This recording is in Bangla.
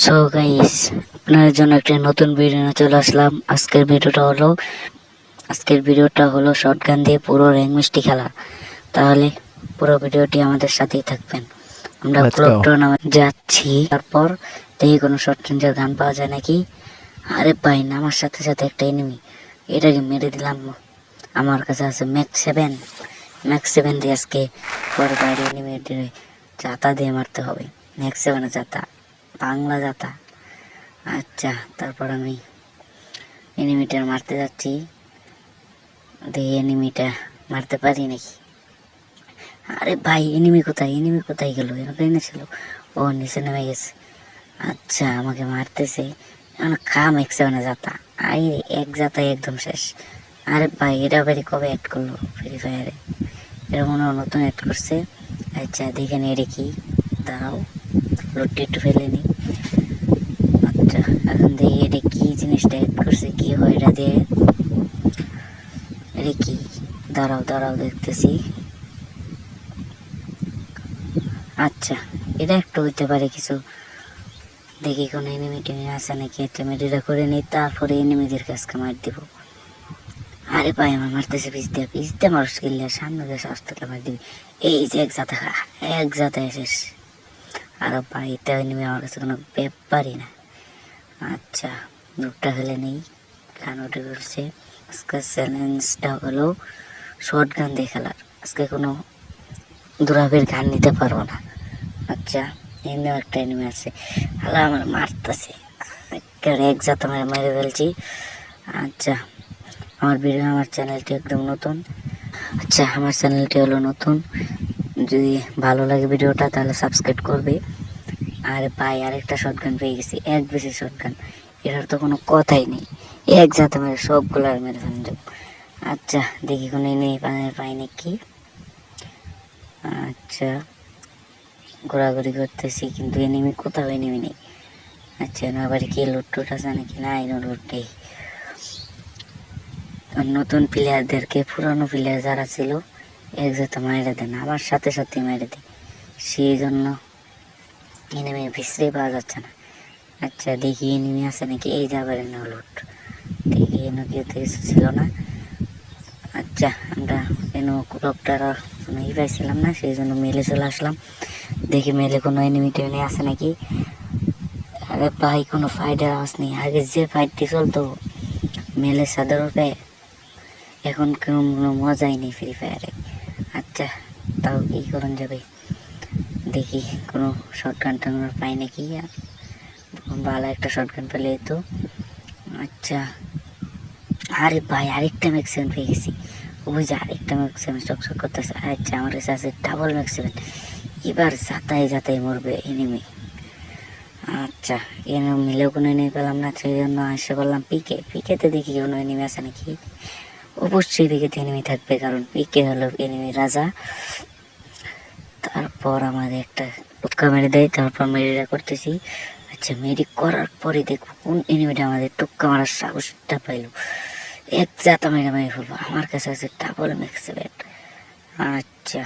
সো গাইস আপনাদের জন্য একটি নতুন ভিডিও নিয়ে চলে আসলাম। আজকের ভিডিওটা হলো আজকের ভিডিওটা হলো শর্টগান দিয়ে পুরো র্যাং মিষ্টি খেলা। তাহলে পুরো ভিডিওটি আমাদের সাথেই থাকবেন। আমরা ক্লাব. টুর্নামেন্ট যাচ্ছি। তারপর দেখি কোনো শর্ট রেঞ্জের গান পাওয়া যায় নাকি? আরে পাই না আমার সাথে সাথে একটা এনিমি এটাকে মেরে দিলাম। আমার কাছে আছে ম্যাক্স সেভেন ম্যাক্স সেভেন দিয়ে আজকে পর বাইরে এনিমি জাতা দিয়ে মারতে হবে। ম্যাক্স সেভেনে জাতা বাংলা জাতা আচ্ছা তারপর আমি এনিমিটার মারতে যাচ্ছি। দেখি এনিমিটা মারতে পারি নাকি? আরে ভাই এনিমি কোথায়? এনিমি কোথায় গেল? এখানে ছিল? ও নিচে নেমে গেছে। আচ্ছা আমাকে মারতেছে। এখন খাম এক সেভেনে যাতা। আই এক যাতাই একদম শেষ। আরে ভাই, এটা বাড়ি কবে অ্যাড করল ফ্রি ফায়ারে হয় নতুন অ্যাড করছে। আচ্ছা দেখে নি এটা কি। দাঁড়াও। লুটটি একটু ফেলে নি। আচ্ছা এখন দেখি এটা কি জিনিসটা অ্যাড করছে, কি হয় এটা দিয়ে। এটা কি? দাঁড়াও দাঁড়াও, দেখতেছি। আচ্ছা এটা একটু হইতে পারে কিছু। দেখি কোনো এনিমি টেনিমি আছে নাকি মেডিটা করে নিই, তারপরে এনিমিদের কাছকে মার দিব। আরে ভাই, আমার মারতেছে পিস দিয়ে পিস দিয়ে মানুষ কিনলে সামনে দিয়ে শ্বাস মার দিবি। এই যে এক জাতে এক জাতে শেষ। আর ভাই এটা এনিমি আমার কাছে কোনো ব্যাপারই না। আচ্ছা দুটা হলে নেই। গান উঠে করছে আজকে চ্যালেঞ্জটা হলো শর্ট গান দিয়ে খেলার। আজকে কোনো দুরাবের গান নিতে পারব না। আচ্ছা এমনিও একটা এনিমি আছে। আল্লাহ আমার মারতেছে। এক জাত আমার মেরে ফেলছি। আচ্ছা আমার ভিডিও, আমার চ্যানেলটি একদম নতুন। আচ্ছা আমার চ্যানেলটি হলো নতুন। যদি ভালো লাগে ভিডিওটা, তাহলে সাবস্ক্রাইব করবে। আর ভাই, আরেকটা শর্টগান পেয়ে গেছি, এক বেশি শটগান এটার তো কোনো কথাই নেই। এক জাতে মেরে, সবগুলো আর মেরে ফেলেন আচ্ছা দেখি কোনো নেই পাই পাই নাকি আচ্ছা ঘোরাঘুরি করতেছি, কিন্তু এনিমি কোথাও এনিমি নেই। আচ্ছা না, আবার কি লুট টুট আছে নাকি? না এই লুট নতুন প্লেয়ারদেরকে পুরনো প্লেয়ার যারা ছিল এক যাতে মাইরে দেন আমার সাথে সাথে মেরে দেয় সেই জন্য এনিমি ভিসরে পাওয়া যাচ্ছে না। আচ্ছা দেখি এনিমি আছে নাকি? এই যাবার লুট। দেখি এনে কেউ তো কিছু ছিল না। আচ্ছা আমরা এনে লোকটার কোনো ই পাইছিলাম না সেই জন্য মেলে চলে আসলাম। দেখি মেলে কোনো এনিমি টেনে আছে নাকি? আরে ভাই, কোনো ফাইটের আওয়াজ নেই। আগে যে ফাইটটি চলতো, মেলে রূপে, এখন কোনো মজাই নেই ফ্রি ফায়ারে আচ্ছা তাও কি করুন যাবে? দেখি, কোনো শর্ট গান টান পাই নাকি? ভালো একটা শর্ট গান পেলে তো। আচ্ছা আরে ভাই, আরেকটা ম্যাক্সিমাম পেয়ে গেছি। ওই যে আরেকটা ম্যাক্সিমাম চকচক করতেছে। আচ্ছা আমার কাছে আছে ডাবল ম্যাক্সিমাম এবার যাতাই যাতাই মরবে এনিমি আচ্ছা এনে মিলেও কোনো এনিমি পেলাম না, সেই জন্য আসে বললাম, পিকে, পিকেতে দেখি কোনো এনিমি আছে নাকি? অবশ্যই এদিকে এনিমি থাকবে, কারণ পিকে হলো এনিমি রাজা। তারপর আমাদের একটা উৎকা মেরে দেয়, তারপর মেরিরা করতেছি। আচ্ছা মেরি করার পরে দেখব কোন এনিমিটা আমাদের টুক্কা মারার সাহসটা পাইলো। এক জাতা মেরে মেরে ফেলব। আমার কাছে আছে ডাবল ম্যাক্সিমেট আচ্ছা।